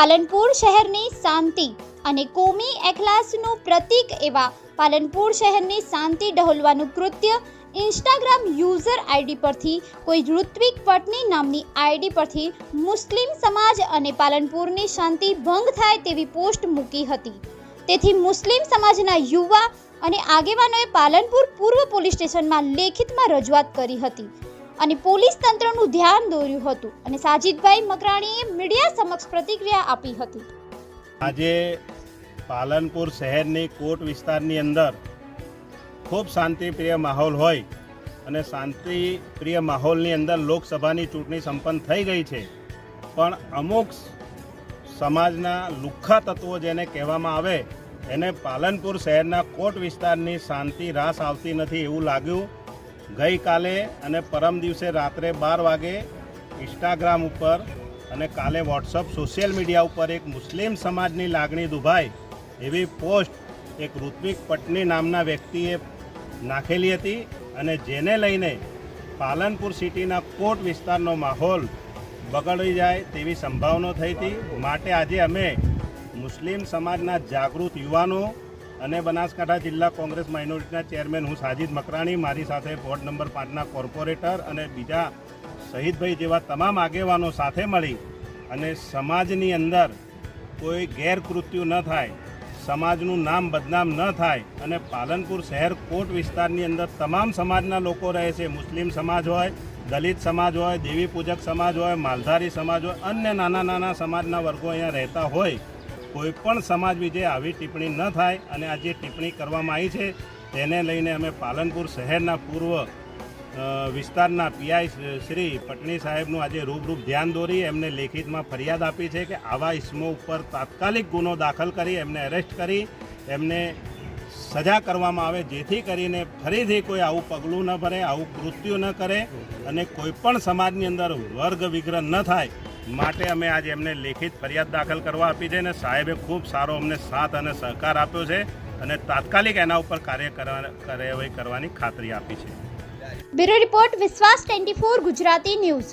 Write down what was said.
પાલનપુર શહેરની શાંતિ અને કોમી એખલાસનું પ્રતીક એવા પાલનપુર શહેરની શાંતિ ડહોલવાનું કૃત્ય ઇન્સ્ટાગ્રામ યુઝર આઈડી પરથી કોઈ ઋત્વિક પટની નામની આઈડી પરથી મુસ્લિમ સમાજ અને પાલનપુરની શાંતિ ભંગ થાય તેવી પોસ્ટ મૂકી હતી. તેથી મુસ્લિમ સમાજના યુવા અને આગેવાનોએ પાલનપુર પૂર્વ પોલીસ સ્ટેશનમાં લેખિતમાં રજૂઆત કરી હતી. અને પોલીસ તંત્રનું ધ્યાન દોર્યું હતું અને સાજિદભાઈ મકરાણીએ મીડિયા સમક્ષ પ્રતિક્રિયા આપી હતી. આજે પાલનપુર શહેરની કોટ વિસ્તારની અંદર ખૂબ શાંતિપ્રિય માહોલ હોય અને શાંતિપ્રિય માહોલની અંદર લોકસભાની ચૂંટણી સંપન્ન થઈ ગઈ છે, પણ અમુક સમાજના લુખ્ખા તત્વો જેને કહેવામાં આવે, એને પાલનપુર શહેરના કોટ વિસ્તારની શાંતિ રાસ આવતી નથી એવું લાગ્યું. ગઈકાલે અને પરમ દિવસે રાત્રે બાર વાગે ઇન્સ્ટાગ્રામ ઉપર અને કાલે વોટ્સઅપ સોશિયલ મીડિયા ઉપર એક મુસ્લિમ સમાજની લાગણી દુભાય એવી પોસ્ટ એક ઋત્વિક પટની નામના વ્યક્તિએ નાખેલી હતી અને જેને લઈને પાલનપુર સિટીના કોટ વિસ્તારનો માહોલ બગડી જાય તેવી સંભાવના થઈ હતી. માટે આજે અમે મુસ્લિમ સમાજના જાગૃત યુવાનો અને બનાસકાંઠા જિલ્લા કોંગ્રેસ માઇનોરિટીના ચેરમેન હું સાજિદ મકરાણી. મારી સાથે વોર્ડ નંબર પાંચના કોર્પોરેટર અને બીજા શહીદભાઈ જેવા તમામ આગેવાનો સાથે મળી અને સમાજની અંદર કોઈ ગેરકૃત્યુ ન થાય, સમાજનું નામ બદનામ ન થાય અને પાલનપુર શહેર કોટ વિસ્તારની અંદર તમામ સમાજના લોકો રહે છે. મુસ્લિમ સમાજ હોય, દલિત સમાજ હોય, દેવી પૂજક સમાજ હોય, માલધારી સમાજ હોય, અન્ય નાના નાના સમાજના વર્ગો અહીંયા રહેતા હોય કોઈ પણ સમાજ વિશે આવી ટિપ્પણી ન થાય અને આ જે ટિપ્પણી કરવામાં આવી છે, તેને લઈને અમે પાલનપુર શહેરના પૂર્વ વિસ્તારના પીઆઈ શ્રી પટણી સાહેબનું આજે રૂબરૂપ ધ્યાન દોરી, એમને લેખિતમાં ફરિયાદ આપી છે કે આવા ઇસમો ઉપર તાત્કાલિક ગુનો દાખલ કરી, એમને અરેસ્ટ કરી, એમને સજા કરવામાં આવે, જેથી કરીને ફરીથી કોઈ આવું પગલું ન ભરે, આવું કૃત્યુ ન કરે અને કોઈપણ સમાજની અંદર વર્ગ વિગ્રહ ન થાય માટે અમે આજે એમને લેખિત ફરિયાદ દાખલ કરવા આપી છે અને સાહેબે ખૂબ સારો અમને સાથ અને સહકાર આપ્યો છે અને તાત્કાલિક એના ઉપર કાર્ય કાર્યવાહી કરવાની ખાતરી આપી છે. Bureau report Vishwas twenty Gujarati news.